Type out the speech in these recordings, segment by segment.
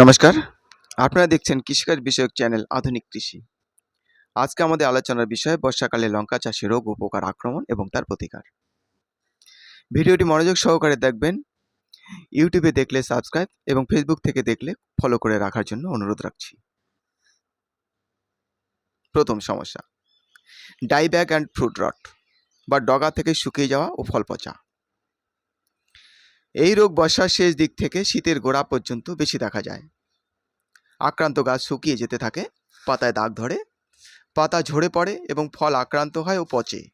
নমস্কার। আপনারা দেখছেন কৃষিকাজ বিষয়ক চ্যানেল আধুনিক কৃষি। আজকে আমাদের আলোচনার বিষয় বর্ষাকালে লঙ্কা চাষে রোগ ও পোকার আক্রমণ এবং তার প্রতিকার। ভিডিওটি মনোযোগ সহকারে দেখবেন, ইউটিউবে দেখলে সাবস্ক্রাইব এবং ফেসবুক থেকে দেখলে ফলো করে রাখার জন্য অনুরোধ রাখছি। প্রথম সমস্যা, ডাইব্যাগ অ্যান্ড ফ্রুট রট বা ডগা থেকে শুকিয়ে যাওয়া ও ফল পচা। এই রোগ বর্ষার শেষ দিক থেকে শীতের গোড়া পর্যন্ত বেশি দেখা যায়। আক্রান্ত গাছ শুকিয়ে যেতে থাকে, পাতায় দাগ ধরে, পাতা ঝরে পড়ে এবং ফল আক্রান্ত হয় ও পচে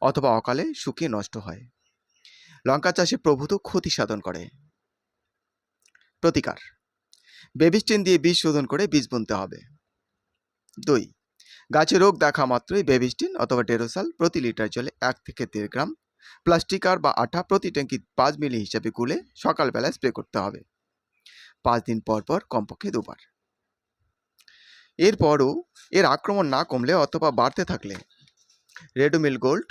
অথবা অকালে শুকিয়ে নষ্ট হয়। লঙ্কা চাষে প্রভূত ক্ষতি সাধন করে। প্রতিকার, বেবিস্টিন দিয়ে বীজ শোধন করে বীজ বুনতে হবে। দুই, গাছে রোগ দেখা মাত্রই বেবিস্টিন অথবা ডেরোসাল প্রতি লিটার জলে এক থেকে দেড় গ্রাম প্লাস্টিকার বা আঠা প্রতি ট্যাঙ্কি পাঁচ মিলি হিসাবে গুলে সকালবেলায় স্প্রে করতে হবে। পাঁচ দিন পর পর কমপক্ষে দুবার। এরপরও এর আক্রমণ না কমলে অথবা বাড়তে থাকলে রেডোমিল গোল্ড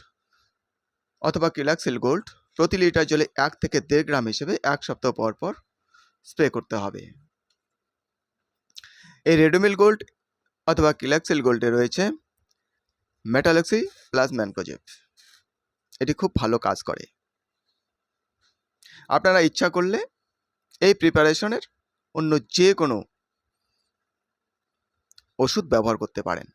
অথবা কিলাক্সিল গোল্ড প্রতি লিটার জলে এক থেকে দেড় গ্রাম হিসেবে এক সপ্তাহ পর পর স্প্রে করতে হবে। এই রেডোমিল গোল্ড অথবা কিলাক্সিল গোল্ডে রয়েছে মেটালক্সি প্লাস ম্যানকোজেব এটি খুব ভালো কাজ করে। আপনারা ইচ্ছা করলে এই প্রিপারেশনের অন্য যে কোনো ওষুধ ব্যবহার করতে পারেন।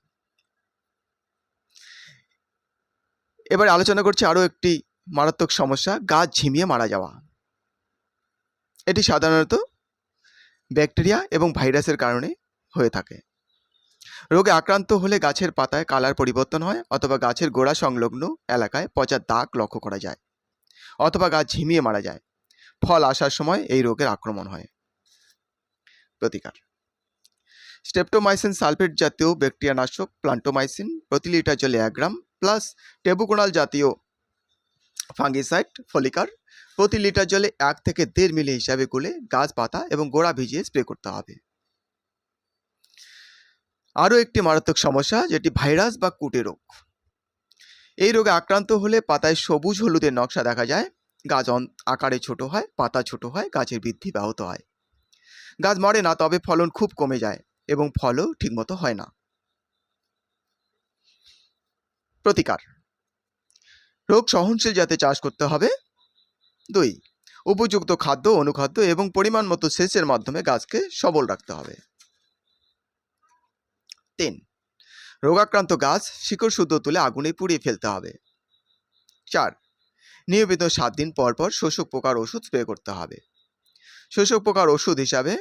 এবার আলোচনা করছি আরও একটি মারাত্মক সমস্যা গাছ ঝিমিয়ে মারা যাওয়া। এটি সাধারণত ব্যাকটেরিয়া এবং ভাইরাসের কারণে হয়ে থাকে। রোগে আক্রান্ত হলে গাছের পাতায় কালার পরিবর্তন হয় অথবা গাছের গোড়া সংলগ্ন এলাকায় পচা দাগ লক্ষ্য করা যায় অথবা গাছ ঝিমিয়ে মারা যায়। ফল আসার সময় এই রোগের আক্রমণ হয়। প্রতিকার। স্টেপটোমাইসিন সালফেট জাতীয় ব্যাকটেরিয়া নাশক প্লান্টোমাইসিন, প্রতি লিটার জলে এক গ্রাম, প্লাস টেবুকোনাল জাতীয় ফাঙ্গিসাইড, ফলিকার, প্রতি লিটার জলে এক থেকে দেড় মিলি হিসাবে গুলে গাছ পাতা এবং গোড়া ভিজিয়ে স্প্রে করতে হবে। আরও একটি মারাত্মক সমস্যা, যেটি ভাইরাস বা কুটে রোগ। এই রোগে আক্রান্ত হলে পাতায় সবুজ হলুদের নকশা দেখা যায়। গাছ আকারে ছোট হয়, পাতা ছোট হয়, গাছের বৃদ্ধি ব্যাহত হয়। গাছ মরে না, তবে ফলন খুব কমে যায় এবং ফলও ঠিকমতো হয় না। প্রতিকার। রোগ সহনশীল যাতে চাষ করতে হবে। দুই, উপযুক্ত খাদ্য, অনুখাদ্য এবং পরিমাণ মতো সেচের মাধ্যমে গাছকে সবল রাখতে হবে। তিন। রোগাক্রান্ত গাছ শিকড় শুদ্ধ তুলে আগুনে পুড়িয়ে ফেলতে হবে। চার। নিয়মিত সাত দিন পর পর শোষক পোকার ওষুধ স্প্রে করতে হবে। শোষক পোকার ওষুধ হিসাবে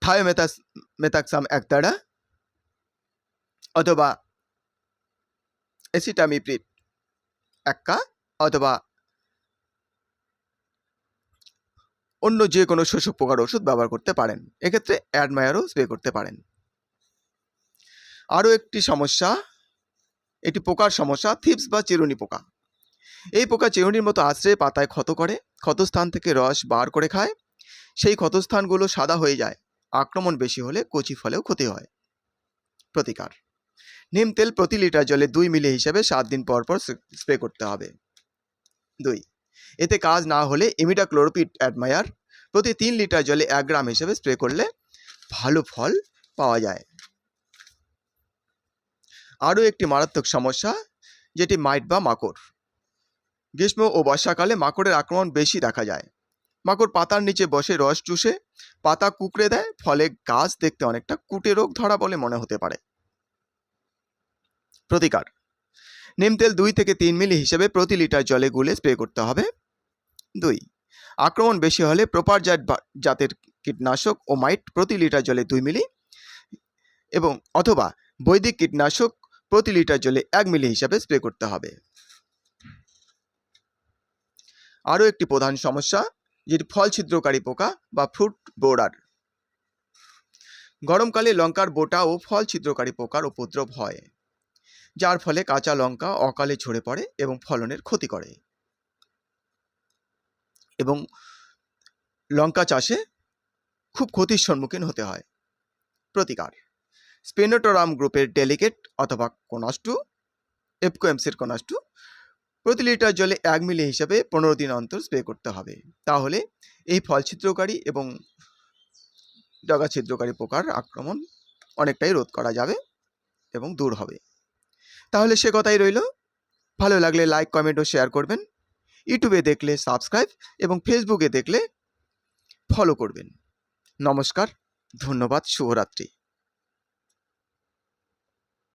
থায়োমেথাস মেথাক্সাম একতাড়া অথবা এসিটামিপ্রিড এক্কা অথবা অন্য যে কোনো শোষক পোকার ওষুধ ব্যবহার করতে পারেন। এক্ষেত্রে অ্যাডমায়ারও স্প্রে করতে পারেন। আরও একটি সমস্যা এটি পোকার সমস্যা, থিপস বা চিরুনি পোকা। এই পোকা চিরুনির মতো আশ্রে পাতায় ক্ষত করে, ক্ষতস্থান থেকে রস বার করে খায়। সেই ক্ষতস্থানগুলো সাদা হয়ে যায়, আক্রমণ বেশি হলে কচি ফলেও ক্ষতি হয়। প্রতিকার, নিম তেল প্রতি লিটার জলে দুই মিলি হিসাবে সাত দিন পর পর স্প্রে করতে হবে। দুই এতে কাজ না হলে ইমিডা ক্লোরোপিড অ্যাডমায়ার প্রতি তিন লিটার জলে এক গ্রাম হিসেবে স্প্রে করলে ভালো ফল পাওয়া যায়। আরও একটি মারাত্মক সমস্যা, যেটি মাইট বা মাকড়। গ্রীষ্ম ও বর্ষাকালে মাকড়ের আক্রমণ বেশি দেখা যায়। মাকড় পাতার নিচে বসে রস চুষে, পাতা কুকড়ে দেয়, ফলে গাছ দেখতে অনেকটা কুটে রোগ ধরা বলে মনে হতে পারে। প্রতিকার। নিম তেল দুই থেকে তিন মিলি হিসেবে প্রতি লিটার জলে গুলে স্প্রে করতে হবে। দুই, আক্রমণ বেশি হলে প্রপার জাত জাতের কীটনাশক ও মাইট প্রতি লিটার জলে দুই মিলি এবং অথবা বৈদিক কীটনাশক প্রতি লিটার জলে এক মিলি হিসাবে স্প্রে করতে হবে। আরও একটি প্রধান সমস্যা, যেটি ফল ছিদ্রকারী পোকা বা ফ্রুট বোর্ডার গরমকালে লঙ্কার বোটা ও ফল ছিদ্রকারী পোকার উপদ্রব হয়। যার ফলে কাঁচা লঙ্কা অকালে ঝরে পড়ে এবং ফলনের ক্ষতি করে। এবং লঙ্কা চাষে খুব ক্ষতির সম্মুখীন হতে হয়। প্রতিকার। স্পেনোটোরাম গ্রুপের ডেলিকেট অথবা কোনাস্টু এপকোএমসির কোনাস্টু প্রতি লিটার জলে এক মিলি হিসাবে পনেরো দিন অন্তর স্প্রে করতে হবে। তাহলে এই ফল ছিদ্রকারী এবং ডগা ছিদ্রকারী পোকার আক্রমণ অনেকটাই রোধ করা যাবে এবং দূর হবে। তাহলে সে কথাই রইল। ভালো লাগলে লাইক কমেন্ট ও শেয়ার করবেন। ইউটিউবে দেখলে সাবস্ক্রাইব এবং ফেসবুকে দেখলে ফলো করবেন। নমস্কার, ধন্যবাদ, শুভরাত্রি।